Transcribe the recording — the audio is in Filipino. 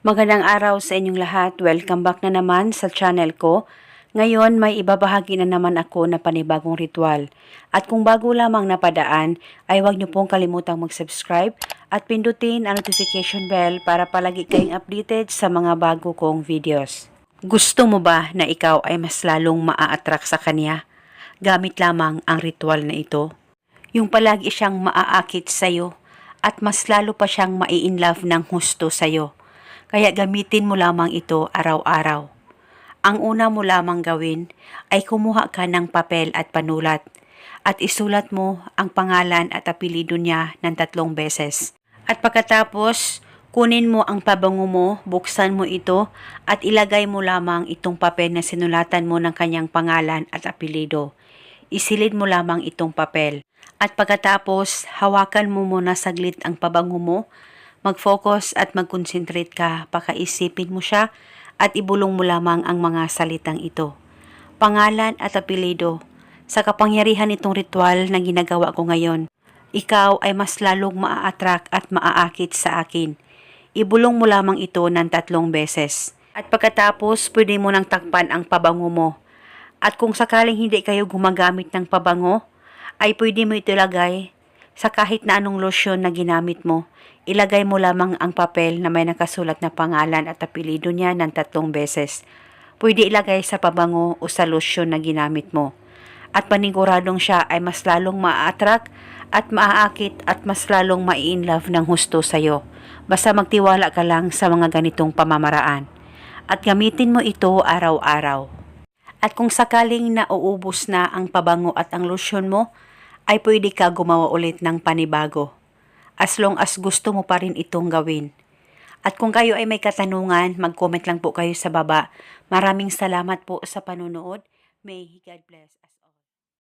Magandang araw sa inyong lahat. Welcome back na naman sa channel ko. Ngayon may ibabahagi na naman ako na panibagong ritual. At kung bago lamang napadaan, ay huwag niyo pong kalimutang mag-subscribe at pindutin ang notification bell para palagi kayong updated sa mga bago kong videos. Gusto mo ba na ikaw ay mas lalong maa-attract sa kanya? Gamit lamang ang ritual na ito. Yung palagi siyang maaakit sa'yo at mas lalo pa siyang mai-inlove ng husto sa'yo. Kaya gamitin mo lamang ito araw-araw. Ang una mo lamang gawin ay kumuha ka ng papel at panulat at isulat mo ang pangalan at apelido niya ng tatlong beses. At pagkatapos, kunin mo ang pabango mo, buksan mo ito at ilagay mo lamang itong papel na sinulatan mo ng kanyang pangalan at apelido. Isilid mo lamang itong papel. At pagkatapos, hawakan mo muna saglit ang pabango mo, mag-focus at mag-concentrate ka, pakaisipin mo siya at ibulong mo lamang ang mga salitang ito. Pangalan at apelido. Sa kapangyarihan nitong ritual na ginagawa ko ngayon, ikaw ay mas lalong maa-attract at maaakit sa akin. Ibulong mo lamang ito ng tatlong beses. At pagkatapos, pwede mo nang takpan ang pabango mo. At kung sakaling hindi kayo gumagamit ng pabango, ay pwede mo ito ilagay sa kahit na anong lotion na ginamit mo. Ilagay mo lamang ang papel na may nakasulat na pangalan at apelido niya ng tatlong beses. Pwede ilagay sa pabango o sa lotion na ginamit mo. At paniguradong siya ay mas lalong maa-attract at maaakit at mas lalong mai-inlove ng husto sa'yo. Basta magtiwala ka lang sa mga ganitong pamamaraan. At gamitin mo ito araw-araw. At kung sakaling nauubos na ang pabango at ang lotion mo, ay pwede ka gumawa ulit ng panibago. As long as gusto mo pa rin itong gawin. At kung kayo ay may katanungan, mag-comment lang po kayo sa baba. Maraming salamat po sa panunood. May God bless.